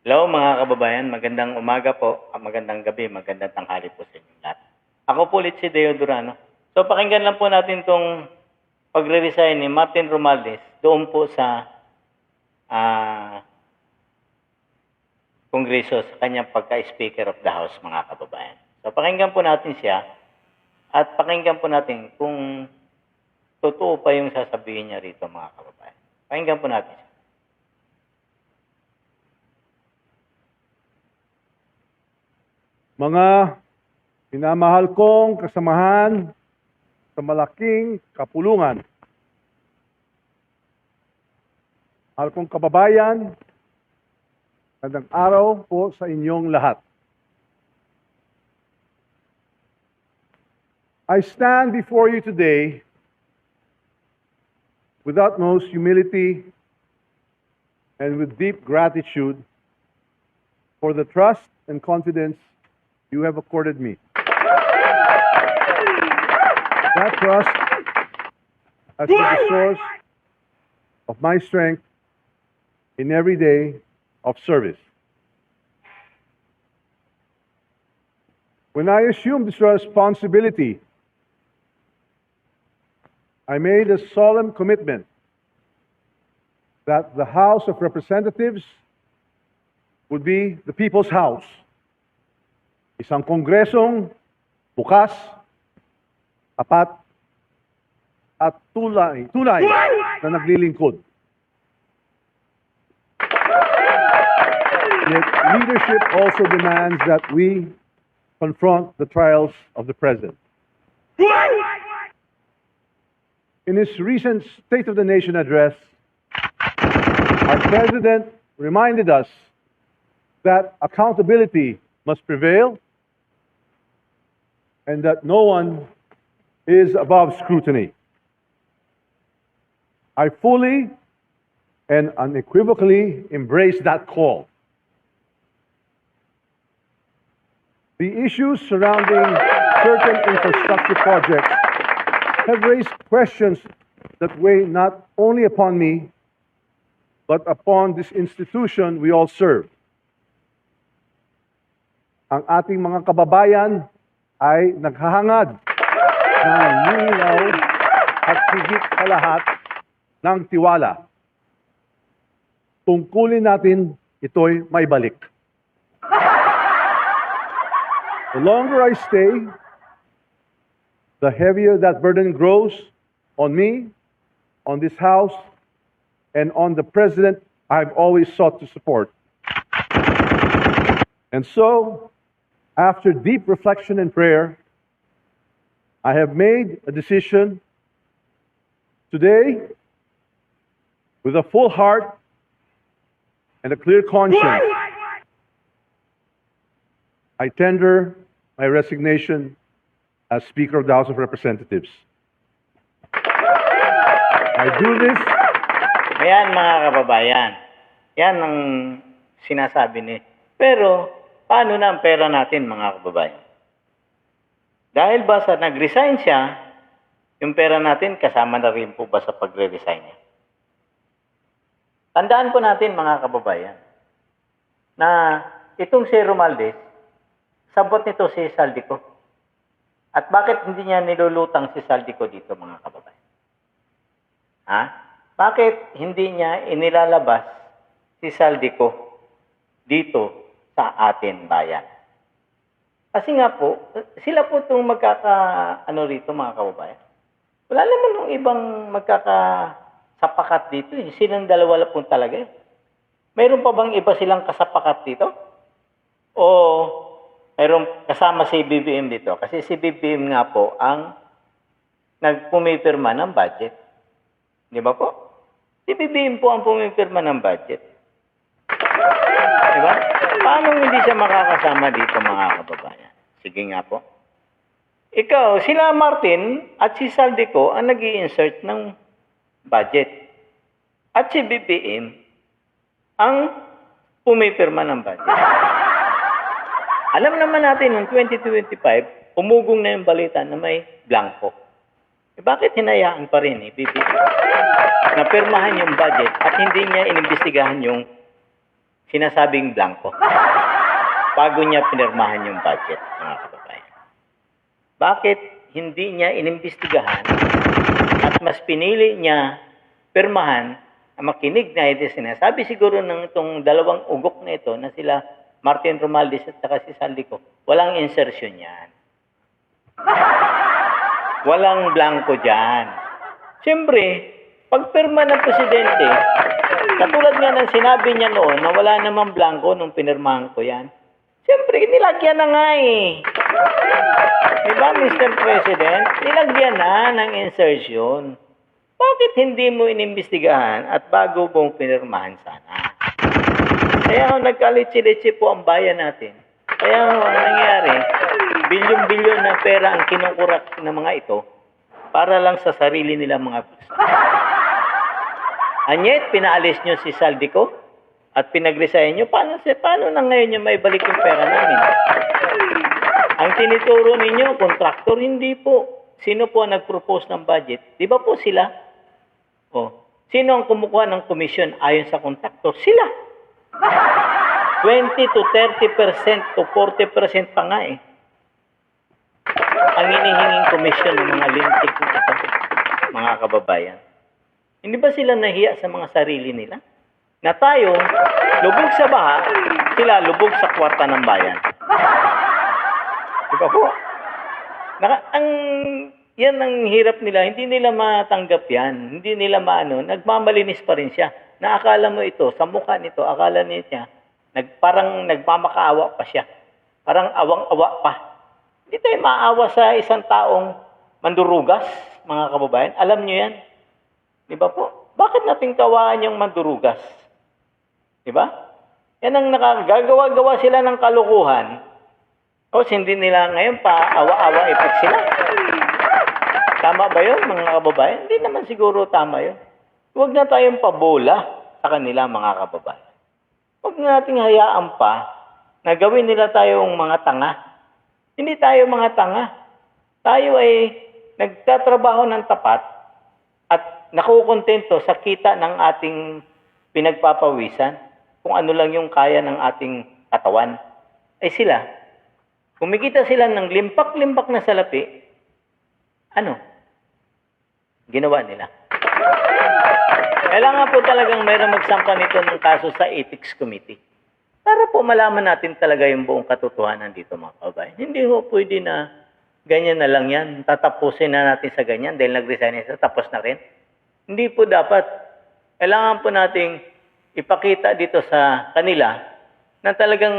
Hello mga kababayan, magandang umaga po, magandang gabi, magandang tanghali po sa inyo lahat. Ako po ulit si Deo Durano. So pakinggan lang po natin tong pagre-resign ni Martin Romualdez doon po sa ah, Kongreso sa kanyang pagka-Speaker of the House mga kababayan. So pakinggan po natin siya at pakinggan po natin kung totoo pa yung sasabihin niya rito mga kababayan. Pakinggan po natin siya. Mga minamahal kong kasamahan sa malaking kapulungan. Mahal kong kababayan, magandang araw po sa inyong lahat. I stand before you today with utmost humility and with deep gratitude for the trust and confidence you have accorded me. That trust has been the source of my strength in every day of service. When I assumed this responsibility, I made a solemn commitment that the House of Representatives would be the people's house. Isang kongresong bukas, tapat, at tulay, tunay na naglilingkod. Yet leadership also demands that we confront the trials of the present. In his recent State of the Nation address, our president reminded us that accountability must prevail and that no one is above scrutiny. I fully and unequivocally embrace that call. The issues surrounding certain infrastructure projects have raised questions that weigh not only upon me, but upon this institution we all serve. Ang ating mga kababayan ay naghahangad ng linaw at higit sa lahat ng tiwala. Tungkulin natin ito'y may balik. The longer I stay, the heavier that burden grows on me, on this house, and on the president I've always sought to support. And so, after deep reflection and prayer, I have made a decision today with a full heart and a clear conscience. I tender my resignation as Speaker of the House of Representatives. I do this Ayan mga kababayan. Yan ang sinasabi ni. Pero, paano na ang pera natin mga kababayan? Dahil ba sa nag-resign siya, yung pera natin kasama na rin po ba sa pagre-resign niya? Tandaan po natin mga kababayan na itong si Romaldes, sabot nito si Saldico. At bakit hindi niya nilulutang si Saldico dito mga kababayan? Ha? Bakit hindi niya inilalabas si Saldico dito sa atin bayan? Kasi nga po, sila po itong magkaka, ano rito mga kababayan. Wala naman ng ibang magkakasapakat dito eh. Silang dalawa lang po talaga eh. Mayroon pa bang iba silang kasapakat dito? O mayroon kasama si BBM dito? Kasi si BBM nga po ang nagpumipirma ng budget. Di ba po? Si BBM po ang pumipirma ng budget. Di ba? Paano hindi siya makakasama dito mga kababayan? Sige nga po. Ikaw, sila Martin at si Saldico ang nag insert ng budget. At si BBM ang pumipirma ng budget. Alam naman natin, noong 2025, umugong na yung balita na may blanco. Eh, bakit hinayaan pa rin eh, BBM? Na pirmahan yung budget at hindi niya inimbestigahan yung sinasabing blanco. Bago niya pinirmahan yung budget, mga kababayan. Bakit hindi niya inimbestigahan at mas pinili niya pirmahan makinig na ito sinasabi siguro ng itong dalawang ugok na ito na sila Martin Romualdez at saka si Saldico, walang insertion yan. Walang blanco dyan. Siyempre, pag pirma ng presidente, katulad nga ng sinabi niya noon na wala namang blanco nung pinirmahan ko yan, siyempre, nilagyan na nga eh. Diba, Mr. President? Nilagyan na ng insertion. Bakit hindi mo inimbestigahan at bago mong pinirmahan sana? Kaya ho, nagkalitsi-litsi po ang bayan natin. Kaya ho, ang nangyari, bilyon-bilyon na pera ang kinukurak ng mga ito para lang sa sarili nila mga gusto. Anyet, pinaalis nyo si Saldico at pinag-resign nyo. Paano, paano na ngayon nyo may balik yung pera namin? Ang tinituro ninyo, kontraktor, hindi po. Sino po ang nag-propose ng budget? Di ba po sila? O, sino ang kumukuha ng commission ayon sa kontraktor? Sila. 20 to 30% to 40% pa nga eh. Ang inihinging commission ng mga lintik na mga kababayan. Hindi ba sila nahiya sa mga sarili nila? Na tayo, lubog sa baha, sila lubog sa kwarta ng bayan. Di po? Naka, ang, yan ang hirap nila. Hindi nila matanggap yan. Hindi nila maano. Nagmamalinis pa rin siya. Naakala mo ito, sa mukha nito, akala niya, nag, parang nagmamakaawa pa siya. Parang awang-awa pa. Hindi tayo maawa sa isang taong mandurugas, mga kababayan. Alam nyo yan. Di ba po? Bakit natin kawaan yung mandurugas? Di ba? Yan ang nakagagawa-gawa sila ng kalukuhan. O hindi nila ngayon pa awa-awa ipit sila. Tama ba yun, mga kababayan? Hindi naman siguro tama yun. Huwag na tayong pabola sa kanila, mga kababayan. Huwag na nating hayaan pa na gawin nila tayong mga tanga. Hindi tayo mga tanga. Tayo ay nagtatrabaho ng tapat at nakukontento sa kita ng ating pinagpapawisan kung ano lang yung kaya ng ating katawan. Ay sila, kumikita sila ng limpak-limpak na salapi, ano? Ginawa nila. Kailangan po talagang mayroong magsampa nito ng kaso sa Ethics Committee. Para po malaman natin talaga yung buong katotohanan dito mga kababayan. Hindi ho pwede na ganyan na lang yan. Tatapusin na natin sa ganyan dahil nag-resign na siya, tapos na rin. Hindi po dapat. Kailangan po nating ipakita dito sa kanila na talagang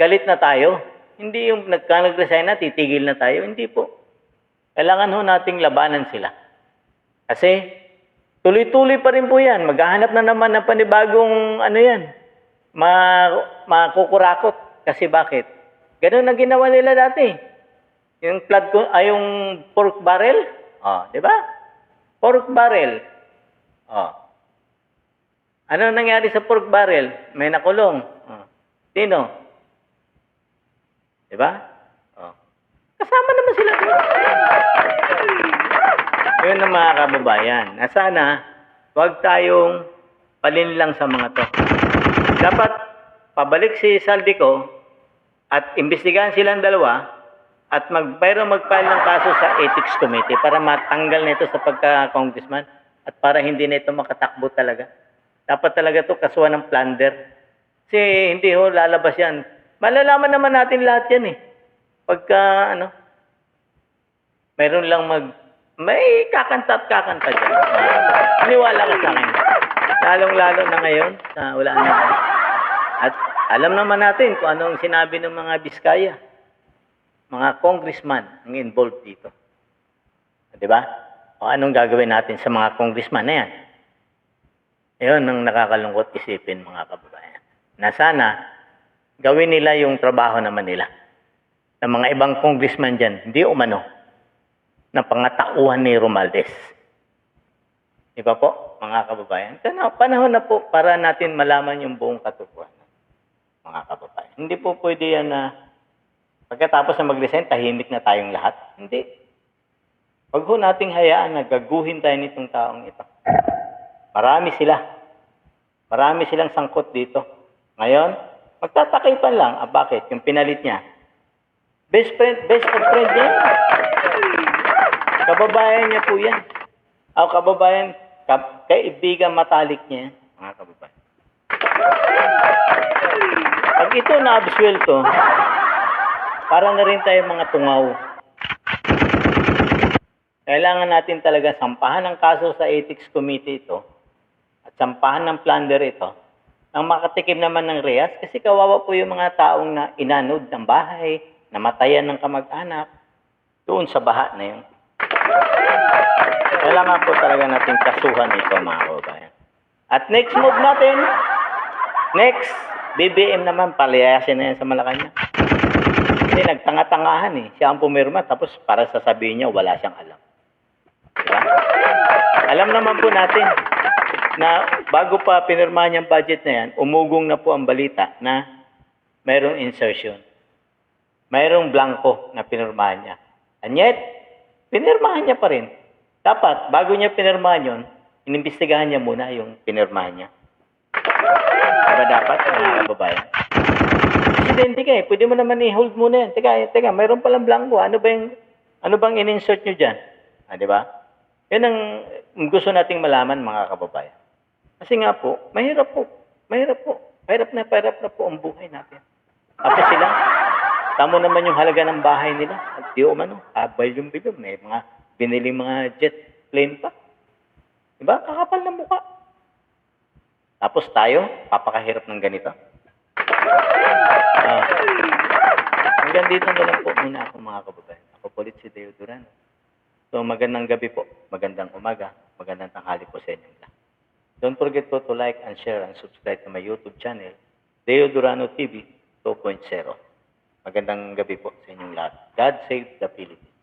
galit na tayo. Hindi yung nagka nag-resign na, titigil na tayo. Hindi po. Kailangan ho nating labanan sila. Kasi tuloy-tuloy pa rin po yan. Maghahanap na naman ng panibagong ano yan. Ma makukurakot. Kasi bakit? Ganun na ginawa nila dati. Yung flood ay yung pork barrel. Oh, di ba? Pork barrel. Oh. Ano nangyari sa pork barrel? May nakulong. Oh. Sino? Di ba? Oh. Kasama naman sila. Yun ang mga kababayan. Na sana, huwag tayong palinlang sa mga to. Dapat pabalik si Saldico at imbestigahan silang dalawa at mag, pero mag-file ng kaso sa Ethics Committee para matanggal nito sa pagka-congressman at para hindi na ito makatakbo talaga. Dapat talaga to kasuhan ng plunder. Kasi hindi ho lalabas yan. Malalaman naman natin lahat yan eh. Pagka ano, mayroon lang mag, may kakanta at kakanta dyan. Iniwala ka sa akin. Lalong-lalo na ngayon, sa wala na. At alam naman natin kung anong sinabi ng mga Biskaya. Mga congressman ang involved dito. Di ba? O anong gagawin natin sa mga congressman na yan? Ayun ang nakakalungkot isipin mga kababayan. Na sana, gawin nila yung trabaho naman nila. Ng mga ibang congressman dyan, hindi umano, na pangatauhan ni Romaldes. Di po, mga kababayan? Kaya panahon na po para natin malaman yung buong katotohanan, mga kababayan. Hindi po pwede yan na pagkatapos na mag-resign, tahimik na tayong lahat. Hindi. Huwag ho nating hayaan na gaguhin tayo nitong taong ito. Marami sila. Marami silang sangkot dito. Ngayon, magtatakipan lang. Ah, bakit? Yung pinalit niya. Best friend, best of friend niya. Kababayan niya po yan. O kababayan, ka, kaibigan matalik niya mga kababayan. Pag ito na-absuelto, para na rin tayo mga tungaw. Kailangan natin talaga sampahan ng kaso sa ethics committee ito sampahan ng plunder ito nang makatikim naman ng rehas kasi kawawa po yung mga taong na inanod ng bahay, namatayan ng kamag-anak doon sa baha na yun. Kailangan po talaga natin kasuhan ito mga kababayan. At next move natin, next, BBM naman, palayasin na yan sa Malacanang. Hindi, nagtanga-tangahan eh. Siya ang pumirma, tapos para sasabihin niya, wala siyang alam. Diba? Alam naman po natin na bago pa pinirmahan niyang budget na yan, umugong na po ang balita na mayroong insertion. Mayroong blanco na pinirmahan niya. And yet, pinirmahan niya pa rin. Dapat, bago niya pinirmahan yun, inimbestigahan niya muna yung pinirmahan niya. Diba dapat, mga kababayan? Presidente ka pwede mo naman i-hold muna yan. Teka, teka, mayroon palang blanco. Ano ba yung, ano bang in-insert nyo dyan? Ah, di ba? Yan ang gusto nating malaman, mga kababayan. Kasi nga po, mahirap po. Mahirap po. Mahirap na, mahirap na po ang buhay natin. Tapos sila, tamo naman yung halaga ng bahay nila. At di umano, habal yung bilog. May mga binili mga jet plane pa. Diba? Kakapal na mukha. Tapos tayo, papakahirap ng ganito. Ah. hanggang dito na lang po muna ako mga kababayan. Ako po si Deo Duran. So magandang gabi po, magandang umaga, magandang tanghali po sa inyong lahat. Don't forget po to like and share and subscribe to my YouTube channel, Deo Durano TV 2.0. Magandang gabi po sa inyong lahat. God save the Philippines.